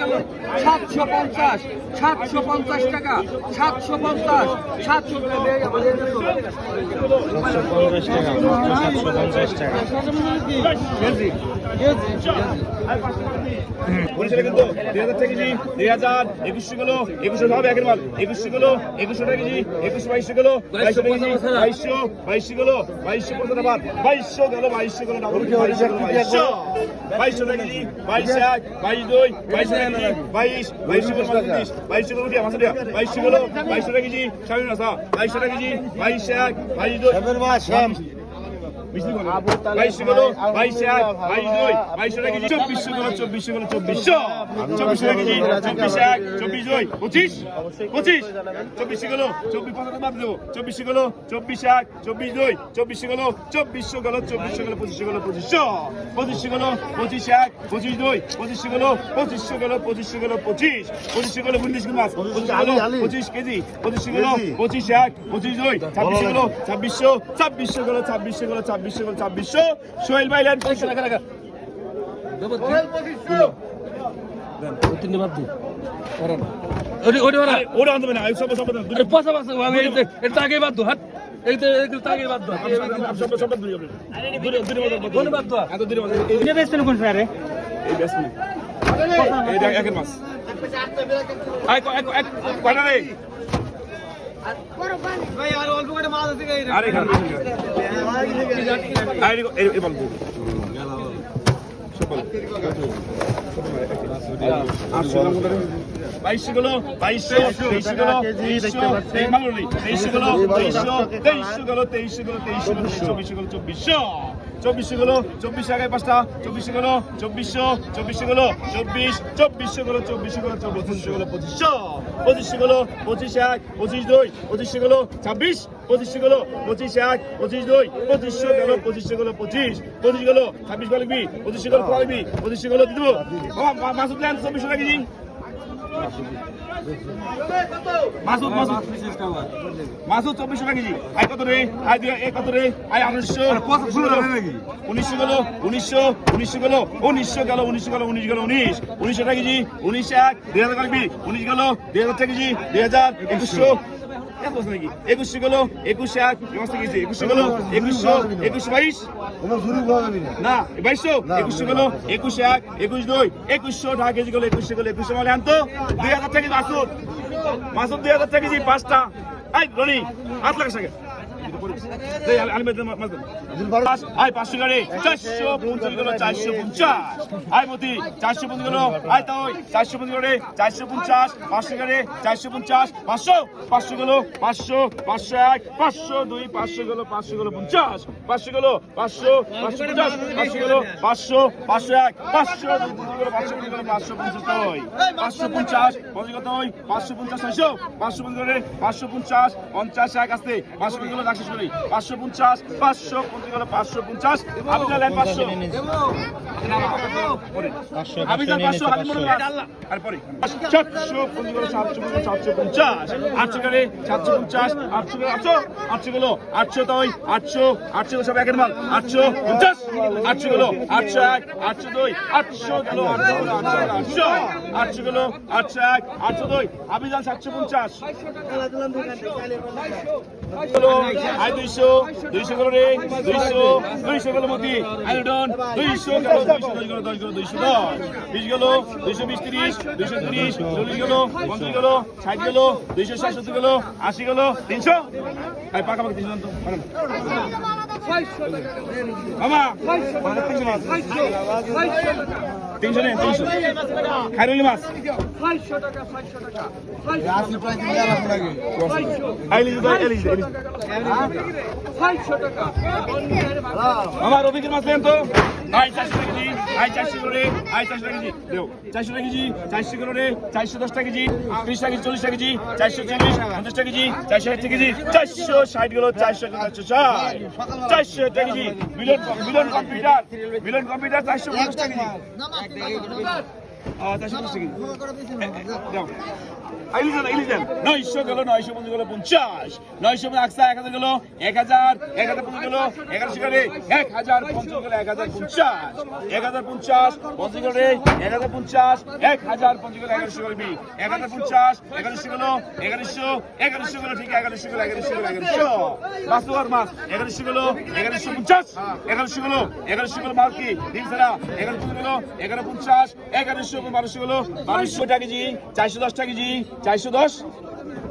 গেল। সাতশো পঞ্চাশ সাতশো পঞ্চাশ টাকা সাতশো পঞ্চাশ সাতশো পঞ্চাশ পঞ্চাশ বরিশালে কিন্তু দুই হাজার টাকা কেজি দুই হাজার একুশশো কিলো একুশশো হবে একের মাল। একুশশো কিলো একুশশো টাকা কেজি একুশশো বাইশশো কিলো বাইশশো টাকা কেজি বাইশশো বাইশশো কিলো বাইশশো পনেরো টাকা বাইশশো গেল বাইশশো কিলো বাইশশো টাকা কেজি বাইশ এক বাইশ দুই বাইশ বাইশ বাইশশো কিলো পঁয়ত্রিশ বাইশশো কিলো উঠিয়া মাসে দিয়া বাইশশো কিলো বাইশশো টাকা কেজি স্বামী নাসা বাইশশো টাকা কেজি বাইশ এক বাইশ দুই। টাকা কেজি পঁচিশ পঁচিশ কিলো পঁচিশ এক পঁচিশ দুই পঁচিশ পঁচিশ পঁচিশ পঁচিশ এক পঁচিশ দুই ছাব্বিশশো কিলো ছাব্বিশশো ছাব্বিশশো কিলো ছাব্বিশশো কিলো ছাব্বিশশো। সোহেল ভাই লেন পয়সা বাইশশো গেল বাইশশো তেইশশো গেল তেইশশো তেইশশো কিলো তেইশশো তেইশশো কিলো তেইশশো কিলো তেইশশো কিলো চব্বিশশো চব্বিশশো চব্বিশশো কিলো চব্বিশ আগায় পাঁচটা চব্বিশশো কিলো চব্বিশশো চব্বিশশো চব্বিশ চব্বিশশো কিলো চব্বিশশো কিলো চব্বিশ পঁচিশশো কিলো পঁচিশশো পঁচিশশো কিলো পঁচিশ এক পঁচিশ দুই পঁচিশশো কিলো ছাব্বিশ পঁচিশশো কিলো পঁচিশ এক পঁচিশ দুই পঁচিশশো গেলো পঁচিশশো গেলো পঁচিশ পঁচিশ গেলো ছাব্বিশ গেলো পঁচিশশো গেলো পঁচিশশো গেলো দেবো মাসুদ দেন চব্বিশশো টাকা কেজি মাসুদ মাসুদ। মাসুদ চব্বিশশো টাকা কেজি। আই কত রে? আই দিয়ে এ কত রে? আই উনিশশো উনিশশো গেল উনিশশো উনিশশো গেল উনিশশো গেল উনিশশো গেল উনিশ গেল উনিশ। উনিশশো টাকা কেজি উনিশ এক দেড় হাজার উনিশ গেল দেড় হাজার টাকা কেজি দুই হাজার একুশশো। এত বছর নাকি? একুশশো গেলো একুশ এক ব্যবস্থা গেছে একুশশো গেলো একুশশো একুশ বাইশ? না। বাইশশো? একুশশো গেলো একুশ এক একুশ দুই একুশশো টাকা কেজি গেলো একুশশো গেলো একুশশো মানে আনতো। দুই হাজার টাকা মাসুদ। মাসুদ দুই হাজার টাকা কেজি পাঁচটা। এই রনি আট লাখ টাকা পাঁচশো চারশো পঞ্চাশ গেলো চারশো পঞ্চাশ আয় মতি চারশো পঞ্চাশ গেলো আয় তাই চারশো পঞ্চাশ চারশো পঞ্চাশ পাঁচশো গাড়ি চারশো পঞ্চাশ পাঁচশো পাঁচশো পাঁচশো পাঁচশো এক পাঁচশো দুই পাঁচশো পাঁচশো পঞ্চাশ পাঁচশো পাঁচশো পাঁচশো পঞ্চাশ পাঁচশো পাঁচশো পাঁচশো এক পাঁচশো পাঁচশো পাঁচশো পঞ্চাশ পাঁচশো পঞ্চাশ পঞ্চাশ পাঁচশো পঞ্চাশ ছয়শো পাঁচশো পঞ্চাশ পাঁচশো পঞ্চাশ পঞ্চাশ এক আসতে পাঁচশো গেলো রাখছিস করি পাঁচশো পঞ্চাশ পাঁচশো পঞ্চাশ পাঁচশো পঞ্চাশ? আপনি নেন পাঁচশো? যান পাঁচশো হাত মনে চারশো পঞ্চাশ সাতশো পঞ্চাশ সাতশো পঞ্চাশ। আটশো গেলে সাতশো পঞ্চাশ আটশো গেলে আটশো আটশো গেলো আটশো তাই আটশো আটশো সব একের মাল আটশো পঞ্চাশ আটশো গেলো আটশো এক আটশো দুই আটশো গেলো আটশো গেলো আটশো আটশো গেলো আটশো এক আটশো দুই। আমি সাতশো পঞ্চাশ। গেলো আই দুইশো দুইশো গেলো রে, দুইশো দুইশো গেলো মতি আইডন দুইশো গেলো দুইশো দশ গেলো দশ গেলো দুইশো দশ বিশ গেলো, দুইশো বিশ তিরিশ, দুইশো তিরিশ, চল্লিশ গেলো, পঞ্চাশ গেলো, ষাট গেলো, দুইশো ষাট সত্তর গেলো, আশি গেলো, তিনশো? পাকাপাকি মামা তিনশো নেন তিনশো। খাইরুলি মাছ আইলি তো এলি এলি আমার রবিকের মাছ দেন তো। চারশো কেজি। আই চারশো করে চারশো টাকা কেজি। দেও। চারশো কেজি চারশো করে চারশো দশ টাকা কেজি। ত্রিশ টাকা কেজি চল্লিশ টাকা কেজি চারশো চল্লিশ পঞ্চাশ টাকা কেজি চারশো ষাট কেজি চারশো ষাট গেলো চারশো চারশো ষাট। চারশো টাকা KG Milan Milan computer. Milan computer চারশো টাকা কেজি চারশো পঞ্চাশ কেজি যাও ইলিশ দেন, নয়শো গেল নয়শো পঞ্চাশ গেল পঞ্চাশ নয়শো আকসা এক হাজার গেল এক হাজার এক হাজার পঞ্চাশ গেল এগারোশো গেলে এক হাজার পঞ্চাশ গেল এক হাজার পঞ্চাশ এক হাজার পঞ্চাশ পঞ্চাশ গেলে এক হাজার পঞ্চাশ এক হাজার পঞ্চাশ গেলে এগারোশো গেল এক হাজার পঞ্চাশ এগারোশো গেল এগারোশো এগারোশো গেল ঠিক এগারোশো গেল এগারোশো গেল এগারোশো তো আর এগারোশো গেল এগারোশো পঞ্চাশ এগারোশো গেল এগারোশো গেল মাল কি তিন সারা এগারোশো গেল এগারো পঞ্চাশ এগারোশো বারোশো গেল বারোশো টাকা কেজি চারশো দশ টাকা কেজি চারশো দশ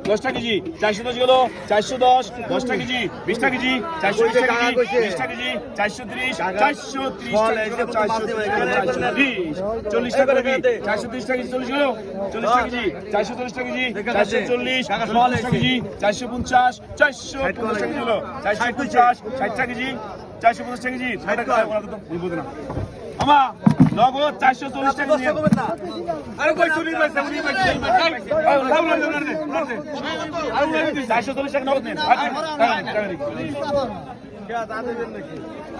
দশ টাকা কেজি চারশো দশ গেল চারশো দশ দশ টাকা কেজি বিশ টাকা কেজি চারশো বিশ টাকা কেজি বিশ টাকা কেজি চারশো ত্রিশ চারশো ত্রিশ টাকা গেল চারশো চারশো ত্রিশ চল্লিশ টাকা কেজি চল্লিশ গেল চল্লিশ টাকা কেজি চারশো চল্লিশ টাকা কেজি চারশো চল্লিশ চল্লিশ কেজি চারশো পঞ্চাশ চারশো পঞ্চাশ কেজি হলো চারশো পঞ্চাশ ষাট টাকা কেজি চারশো পঞ্চাশ কেজি ষাট বুঝব না আমা নগদ চারশো চল্লিশ টাকা কেজি আরে কই চুরি পাইছে উনি পাইছে চারশো চল্লিশ টাকা নগদ নেন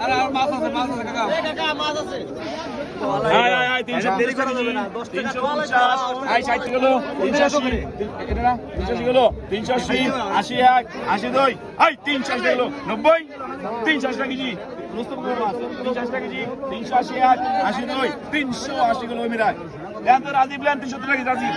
আরে আর মাছ আছে মাছ আছে কাকা আয় আয় আয় তিনশো দেরি করে দেবে না তিনশো পঞ্চাশ আয় ষাট গেলো তিনশো আশি এটা না আয় টাকা কেজি তিনশো আশি টাকা কেজি, তিনশো আশি এক আশি দুই তিনশো আশি ওই মেরায় রাজীব লেন তিনশো টাকা কেজি, রাজীব।